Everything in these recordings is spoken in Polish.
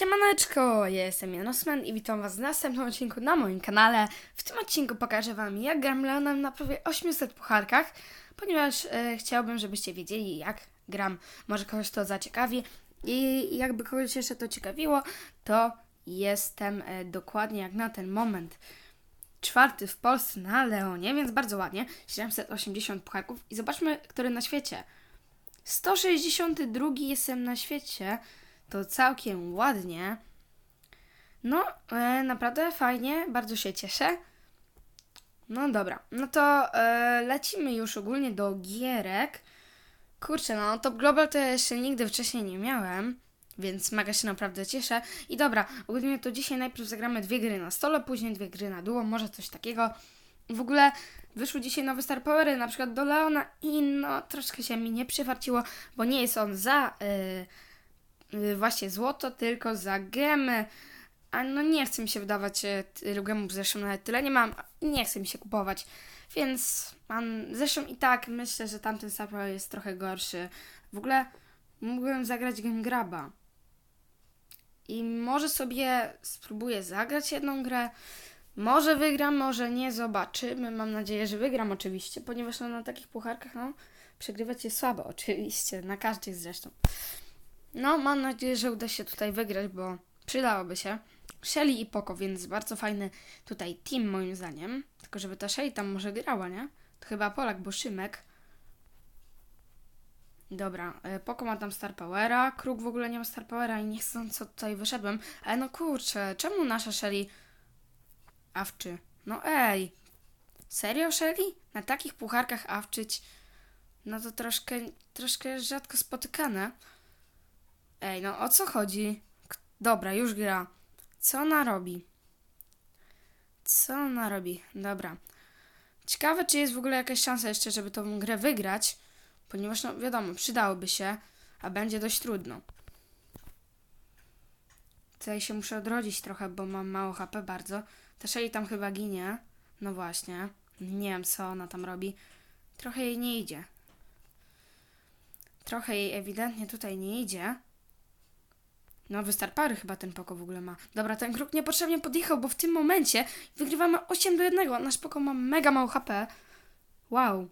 Siemaneczko, ja jestem Janosman i witam was w następnym odcinku na moim kanale. W tym odcinku pokażę wam jak gram Leonem na prawie 800 pucharkach, ponieważ e, chciałbym, żebyście wiedzieli jak gram. Może kogoś to zaciekawi i jakby kogoś jeszcze to ciekawiło, to jestem e, dokładnie jak na ten moment czwarty w Polsce na Leonie, więc bardzo ładnie. 780 pucharków i zobaczmy, który na świecie. 162 jestem na świecie. To całkiem ładnie. No, e, naprawdę fajnie, bardzo się cieszę. No dobra, no to e, lecimy już ogólnie do gierek. Kurczę, no Top Global to jeszcze nigdy wcześniej nie miałem, więc mega się naprawdę cieszę. I dobra, ogólnie to dzisiaj najpierw zagramy dwie gry na stole, później dwie gry na duo, może coś takiego. W ogóle wyszły dzisiaj nowe Star Powery, na przykład do Leona i no troszkę się mi nie przyfarciło, bo nie jest on za y, właśnie złoto, tylko za gemy. A no nie chce mi się wydawać y, tylu gemów, zresztą nawet tyle nie mam, nie chce mi się kupować. Więc mam, zresztą i tak myślę, że tamten Power jest trochę gorszy. W ogóle mógłbym zagrać Game Graba. I może sobie spróbuję zagrać jedną grę. Może wygram, może nie, zobaczymy. Mam nadzieję, że wygram oczywiście, ponieważ no, na takich pucharkach no, przegrywać jest słabo, oczywiście, na każdych zresztą. No, mam nadzieję, że uda się tutaj wygrać, bo przydałoby się. Shelly i Poko, więc bardzo fajny tutaj team moim zdaniem. Tylko żeby ta Shelly tam może grała, nie? To chyba Polak, bo Szymek. Dobra, e, Poko ma tam Star Powera, Kruk w ogóle nie ma Star Powera i nie chcę co tutaj wyszedłem. Ale no kurczę, czemu nasza Shelly awczy? No ej, serio Shelly? Na takich pucharkach awczyć? No to troszkę, troszkę rzadko spotykane. Ej, no o co chodzi? Dobra, już gra. Co ona robi? Co ona robi? Dobra. Ciekawe, czy jest w ogóle jakaś szansa jeszcze, żeby tą grę wygrać, ponieważ, no wiadomo, przydałoby się, a będzie dość trudno. Tutaj się muszę odrodzić trochę, bo mam mało HP bardzo. Ta Shelly tam chyba ginie. No właśnie. Nie wiem, co ona tam robi. Trochę jej nie idzie. Trochę jej ewidentnie tutaj nie idzie. Nowy Star Power chyba ten Poko w ogóle ma. Dobra, ten kruk niepotrzebnie podjechał, bo w tym momencie wygrywamy 8 do 1. Nasz Poko ma mega mało HP. Wow.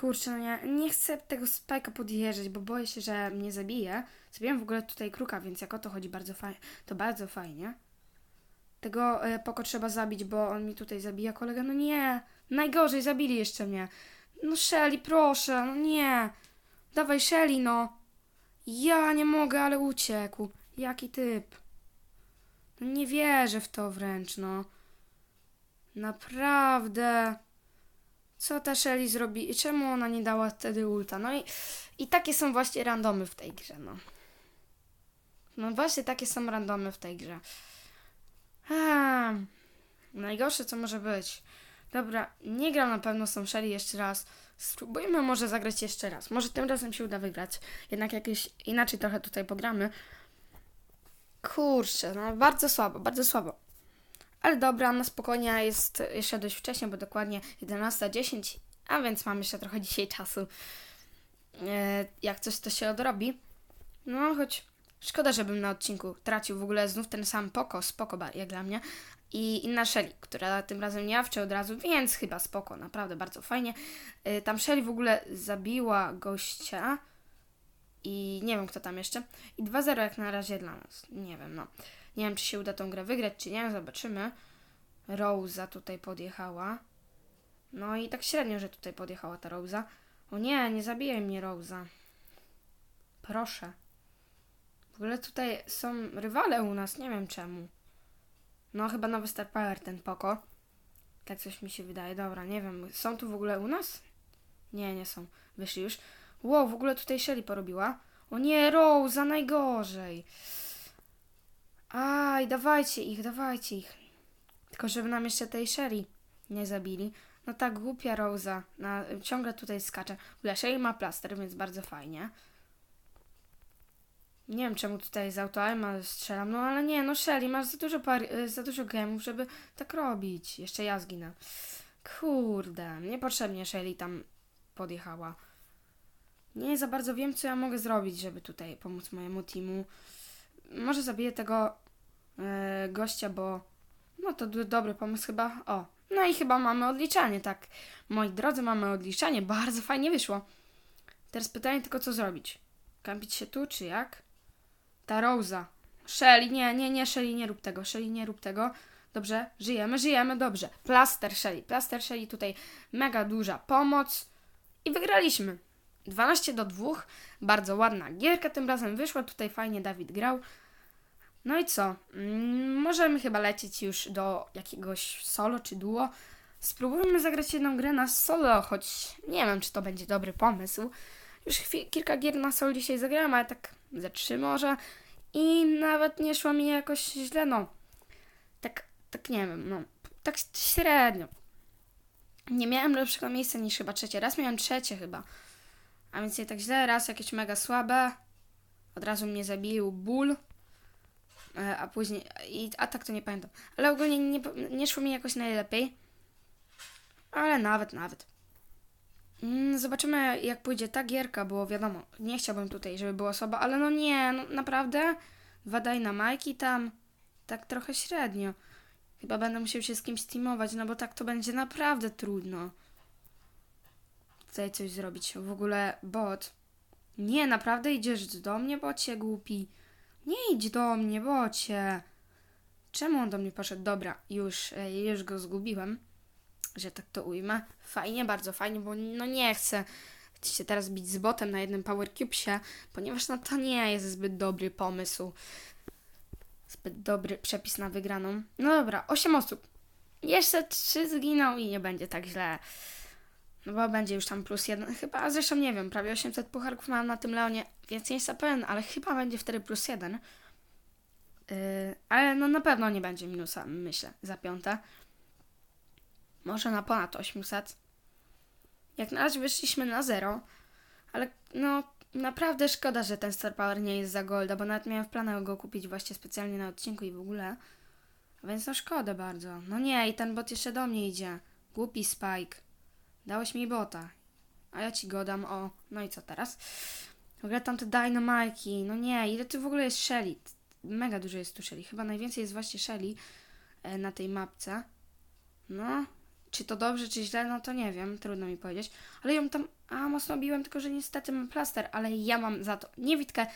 Kurczę, no ja nie chcę tego spajka podjeżdżać, bo boję się, że mnie zabije. Zabiłem w ogóle tutaj kruka, więc jak o to chodzi, bardzo fajnie. To bardzo fajnie. Tego e, Poko trzeba zabić, bo on mi tutaj zabija kolegę. No nie. Najgorzej, zabili jeszcze mnie. No Shelly, proszę, no nie. Dawaj Shelly, no. Ja nie mogę, ale uciekł. Jaki typ. No nie wierzę w to wręcz, no. Naprawdę. Co ta Shelly zrobi? I Czemu ona nie dała wtedy ulta? No i, i takie są właśnie randomy w tej grze, no. No właśnie takie są randomy w tej grze. A, najgorsze co może być. Dobra, nie gram na pewno z tą Shelly jeszcze raz. Spróbujmy może zagrać jeszcze raz. Może tym razem się uda wygrać. Jednak jakieś inaczej trochę tutaj pogramy. Kurczę, no bardzo słabo, bardzo słabo. Ale dobra, na spokojnie jest jeszcze dość wcześnie, bo dokładnie 11.10, a więc mam jeszcze trochę dzisiaj czasu. E, jak coś to się odrobi. No, choć szkoda, żebym na odcinku tracił w ogóle znów ten sam poko, spoko ba- jak dla mnie. I inna Shelly, która tym razem nie awczy od razu, więc chyba spoko, naprawdę bardzo fajnie. Y, Tam Shelly w ogóle zabiła gościa i nie wiem kto tam jeszcze. I 2-0 jak na razie dla nas. Nie wiem, no. Nie wiem, czy się uda tą grę wygrać, czy nie, zobaczymy. Rosa tutaj podjechała. No i tak średnio, że tutaj podjechała ta Rosa. O nie, nie zabijaj mnie Rosa. Proszę. W ogóle tutaj są rywale u nas, nie wiem czemu. No chyba nowy Star Power ten Poko. Tak coś mi się wydaje. Dobra, nie wiem. Są tu w ogóle u nas? Nie, nie są. Wyszli już. Wow, w ogóle tutaj Shelly porobiła. O nie, Rosa, najgorzej. Aj, dawajcie ich, dawajcie ich. Tylko żeby nam jeszcze tej Shelly nie zabili. No tak, głupia Rosa. Na, ciągle tutaj skacze. W ogóle Shelly ma plaster, więc bardzo fajnie. Nie wiem czemu tutaj z autoaima strzelam, no ale nie, no Shelly, masz za dużo, par, y, za dużo gemów, żeby tak robić. Jeszcze ja zginę. Kurde, niepotrzebnie Shelly tam podjechała. Nie za bardzo wiem, co ja mogę zrobić, żeby tutaj pomóc mojemu teamu. może zabiję tego e, gościa, bo no to dobry pomysł chyba. O, no i chyba mamy odliczanie, tak. Moi drodzy, mamy odliczanie. Bardzo fajnie wyszło. Teraz pytanie tylko, co zrobić? Kampić się tu, czy jak? Ta Rosa. Shelly, nie, nie, nie, Shelly, nie rób tego. Shelly, nie rób tego. Dobrze, żyjemy, żyjemy, dobrze. Plaster Shelly, Plaster Shelly tutaj mega duża pomoc. I wygraliśmy. 12 do 2. Bardzo ładna gierka tym razem wyszła. Tutaj fajnie Dawid grał. No i co? Mm, możemy chyba lecieć już do jakiegoś solo czy duo. Spróbujmy zagrać jedną grę na solo, choć nie wiem, czy to będzie dobry pomysł. Już kilka gier na solo dzisiaj zagrałem, ale tak ze trzy może. I nawet nie szło mi jakoś źle, no. Tak, tak nie wiem, no. Tak średnio. Nie miałem lepszego miejsca niż chyba trzecie. Raz miałem trzecie chyba. A więc nie tak źle, raz jakieś mega słabe. Od razu mnie zabił ból. E, A później. I, a tak to nie pamiętam. Ale ogólnie nie, nie szło mi jakoś najlepiej. Ale nawet, nawet. Mm, Zobaczymy, jak pójdzie ta gierka, bo wiadomo, nie chciałbym tutaj, żeby była osoba, ale no nie, no naprawdę. Dwa dynamajki tam. Tak trochę średnio. Chyba będę musiał się z kimś teamować, no bo tak to będzie naprawdę trudno. Tutaj coś zrobić. W ogóle bot. Nie, naprawdę idziesz do mnie, bocie głupi. Nie idź do mnie, bocie. Czemu on do mnie poszedł? Dobra, już, e, już go zgubiłem, że tak to ujmę. Fajnie, bardzo fajnie, bo no nie chcę się teraz bić z botem na jednym Power Cubesie, ponieważ no to nie jest zbyt dobry pomysł. Zbyt dobry przepis na wygraną. No dobra, 8 osób. Jeszcze 3 zginą i nie będzie tak źle. No bo będzie już tam plus jeden, chyba, a zresztą nie wiem, prawie 800 pucharków mam na tym Leonie, więc nie jestem pewien, ale chyba będzie wtedy plus jeden. Yy, ale no na pewno nie będzie minusa, myślę, za piąte. Może na ponad 800. Jak na razie wyszliśmy na zero, ale no naprawdę szkoda, że ten Star Power nie jest za golda, bo nawet miałem w planach go kupić właśnie specjalnie na odcinku i w ogóle. Więc no szkoda bardzo. No nie, i ten bot jeszcze do mnie idzie. Głupi Spike. Dałeś mi bota. A ja ci go dam, o. No i co teraz? W ogóle tam te dynamajki. No nie, ile tu w ogóle jest Shelly? Mega dużo jest tu Shelly. Chyba najwięcej jest właśnie Shelly e, na tej mapce. No, czy to dobrze, czy źle, no to nie wiem, trudno mi powiedzieć. Ale ją tam, a mocno biłem, tylko że niestety mam plaster, ale ja mam za to niewidkę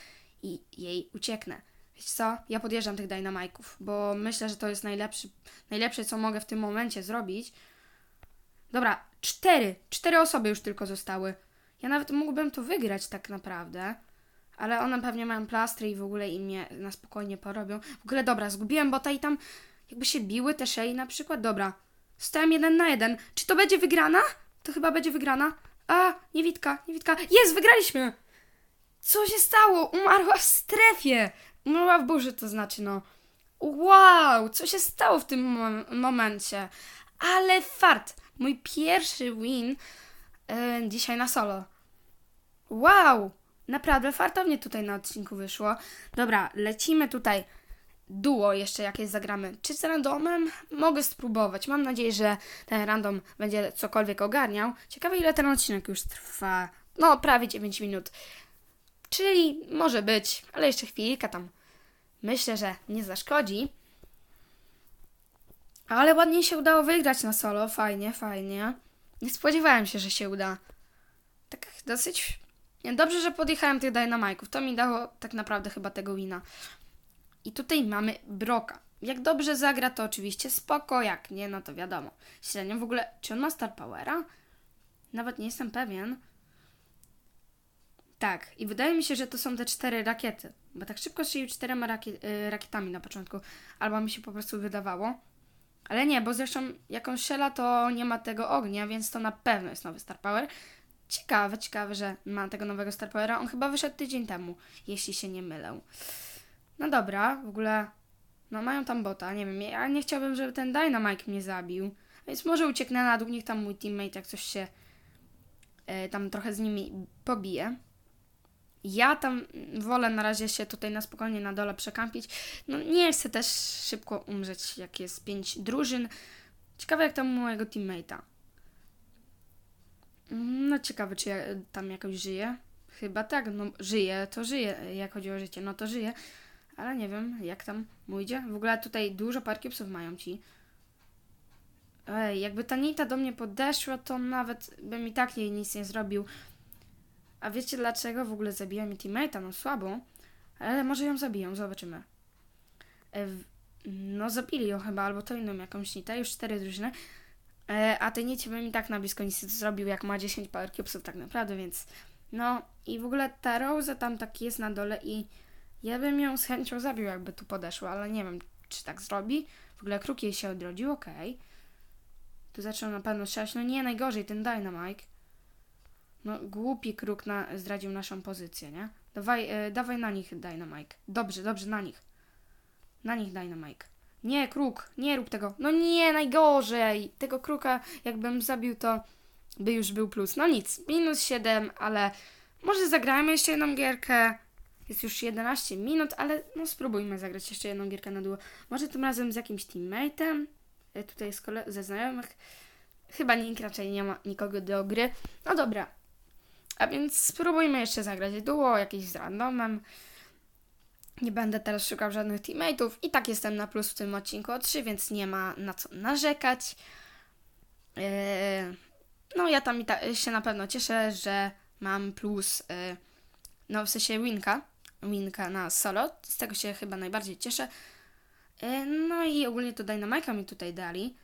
i jej ucieknę. Wiecie co? Ja podjeżdżam tych dynamajków, bo myślę, że to jest najlepszy, najlepsze, co mogę w tym momencie zrobić. Dobra, cztery, cztery osoby już tylko zostały. Ja nawet mógłbym to wygrać tak naprawdę. Ale one pewnie mają plastry i w ogóle i mnie na spokojnie porobią. W ogóle dobra, zgubiłem bota i tam jakby się biły te szyi na przykład. Dobra, stałem jeden na jeden. Czy to będzie wygrana? To chyba będzie wygrana. A, niewidka, niewidka. Jest, wygraliśmy! Co się stało? Umarła w strefie. Umarła w burzy, to znaczy, no. Wow, co się stało w tym mom- momencie? Ale fart. Mój pierwszy win e, dzisiaj na solo. Wow, naprawdę fartownie tutaj na odcinku wyszło. Dobra, lecimy tutaj. Duo jeszcze jakieś zagramy. Czy z randomem? Mogę spróbować. Mam nadzieję, że ten random będzie cokolwiek ogarniał. Ciekawe ile ten odcinek już trwa. No, prawie 9 minut. Czyli może być, ale jeszcze chwilkę tam. Myślę, że nie zaszkodzi. Ale ładnie się udało wygrać na solo. Fajnie, fajnie. Nie spodziewałem się, że się uda. Tak dosyć... Dobrze, że podjechałem tych dynamajków. To mi dało tak naprawdę chyba tego wina. I tutaj mamy Broka. Jak dobrze zagra, to oczywiście spoko. Jak nie, no to wiadomo. Średnio w ogóle... Czy on ma Star Powera? Nawet nie jestem pewien. Tak, i wydaje mi się, że to są te cztery rakiety. Bo tak szybko strzelił czterema rakie- y, rakietami na początku. Albo mi się po prostu wydawało. Ale nie, bo zresztą jak on strzela, to nie ma tego ognia, więc to na pewno jest nowy Star Power. Ciekawe, ciekawe, że ma tego nowego Star Powera. On chyba wyszedł tydzień temu, jeśli się nie mylę. No dobra, w ogóle... No mają tam bota, nie wiem, ja nie chciałbym, żeby ten Dynamite mnie zabił. Więc może ucieknę na dół, niech tam mój teammate jak coś się e, tam trochę z nimi pobije. Ja tam wolę na razie się tutaj na spokojnie na dole przekampić. No nie chcę też szybko umrzeć, jak jest pięć drużyn. Ciekawe jak tam mojego teammate'a. Mm, No ciekawe, czy ja tam jakoś żyję. Chyba tak, no żyje, to żyje, jak chodzi o życie, no to żyje. Ale nie wiem, jak tam mu idzie. W ogóle tutaj dużo parkiepsów mają ci. Ej, jakby ta Nita do mnie podeszła, to nawet bym i tak jej nic nie zrobił. A wiecie dlaczego w ogóle zabiła mi teammate'a? No słabo. Ale może ją zabiją, zobaczymy. E, no zabili ją chyba, albo to inną jakąś Nitę, już cztery drużyny. E, a tej Nicie bym i tak na blisko nic nie zrobił, jak ma 10 power cubesów tak naprawdę, więc... No i w ogóle ta Rosa tam tak jest na dole i ja bym ją z chęcią zabił, jakby tu podeszła, ale nie wiem, czy tak zrobi. W ogóle kruk jej się odrodził, okej. Tu zaczął na pewno strzelać. No nie, najgorzej, ten Dynamite. No, głupi kruk na, zdradził naszą pozycję, nie? Dawaj, e, dawaj na nich Dynamite. Dobrze, dobrze, na nich. Na nich Dynamite. Nie, kruk, nie rób tego. No nie, najgorzej. Tego kruka, jakbym zabił, to by już był plus. No nic, minus 7, ale może zagrajmy jeszcze jedną gierkę. Jest już 11 minut, ale no spróbujmy zagrać jeszcze jedną gierkę na duo. Może tym razem z jakimś teammate'em. E, Tutaj z kole- ze znajomych. Chyba nikt raczej nie ma nikogo do gry. No dobra. A więc spróbujmy jeszcze zagrać duo, jakieś z randomem. Nie będę teraz szukał żadnych teammate'ów. I tak jestem na plus w tym odcinku o 3, więc nie ma na co narzekać. Eee, no ja tam ta, się na pewno cieszę, że mam plus, e, no w sensie winka, winka na solo. Z tego się chyba najbardziej cieszę. E, no i ogólnie to Dynamike'a mi tutaj dali.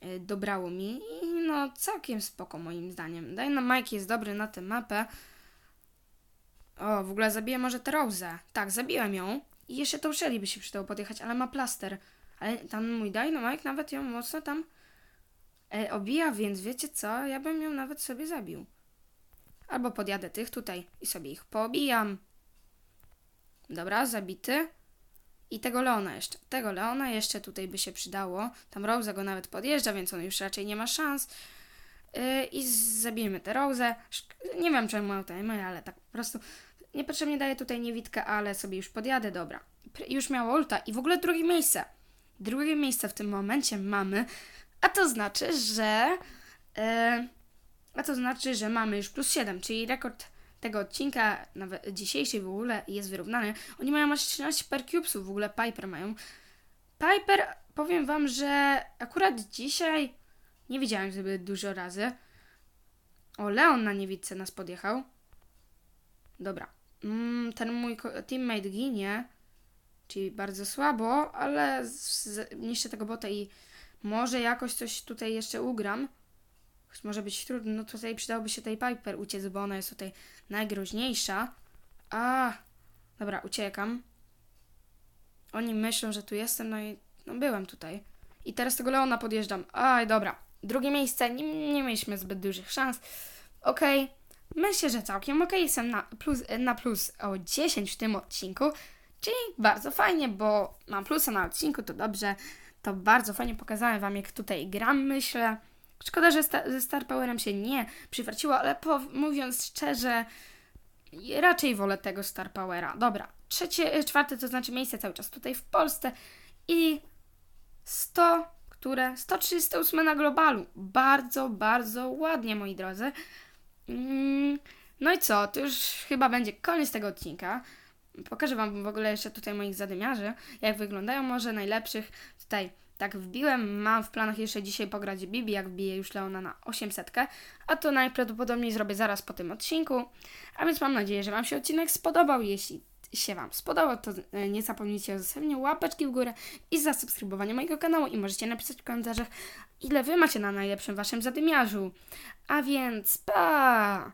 E, dobrało mi i no całkiem spoko moim zdaniem. Dynamike jest dobry na tę mapę. O, w ogóle zabiję może tę Rose'ę. Tak, zabiłem ją. I jeszcze tą Shelly by się przydało podjechać, ale ma plaster. Ale tam mój Dynamite nawet ją mocno tam e, obija, więc wiecie co? Ja bym ją nawet sobie zabił. Albo podjadę tych tutaj i sobie ich poobijam. Dobra, zabity. I tego Leona jeszcze. Tego Leona jeszcze tutaj by się przydało. Tam Rosa go nawet podjeżdża, więc on już raczej nie ma szans. Yy, I zabijemy tę. Szk- Nie wiem, czemu timer, ale tak po prostu niepotrzebnie daję tutaj niewidkę, ale sobie już podjadę. Dobra. Już miało ulta. I w ogóle drugie miejsce. Drugie miejsce w tym momencie mamy. A to znaczy, że... Yy, a to znaczy, że mamy już plus 7, czyli rekord tego odcinka, nawet dzisiejszej w ogóle jest wyrównany. Oni mają aż 13 per cubesów, w ogóle Piper mają. Piper, powiem wam, że akurat dzisiaj nie widziałem zbyt dużo razy. O, Leon na niewidce nas podjechał. Dobra. Mm, ten mój teammate ginie, czyli bardzo słabo, ale niszczę tego bota i może jakoś coś tutaj jeszcze ugram. Choć może być trudno, no tutaj przydałoby się tej Piper uciec, bo ona jest tutaj najgroźniejsza. A, dobra, uciekam. Oni myślą, że tu jestem, no i no byłem tutaj. I teraz tego Leona podjeżdżam. Aj, dobra. Drugie miejsce, nie, nie mieliśmy zbyt dużych szans. Okej, myślę, że całkiem okej. Jestem na plus, na plus o 10 w tym odcinku, czyli bardzo fajnie, bo mam plusa na odcinku, to dobrze. To bardzo fajnie pokazałem Wam, jak tutaj gram, myślę. Szkoda, że sta- ze Star Powerem się nie przywraciło, ale mówiąc szczerze, raczej wolę tego Star Powera. Dobra, trzecie, czwarte to znaczy miejsce cały czas tutaj w Polsce i 100, które 138 na globalu. Bardzo, bardzo ładnie, moi drodzy. Mm, No i co, to już chyba będzie koniec tego odcinka. Pokażę Wam w ogóle jeszcze tutaj moich zadymiarzy, jak wyglądają może najlepszych. Tutaj tak wbiłem, mam w planach jeszcze dzisiaj pograć Bibi, jak wbiję już Leona na 800, a to najprawdopodobniej zrobię zaraz po tym odcinku. A więc mam nadzieję, że Wam się odcinek spodobał. Jeśli się Wam spodobał, to e, nie zapomnijcie o zostawieniu łapeczki w górę i zasubskrybowania mojego kanału i możecie napisać w komentarzach, ile Wy macie na najlepszym Waszym zadymiarzu. A więc pa!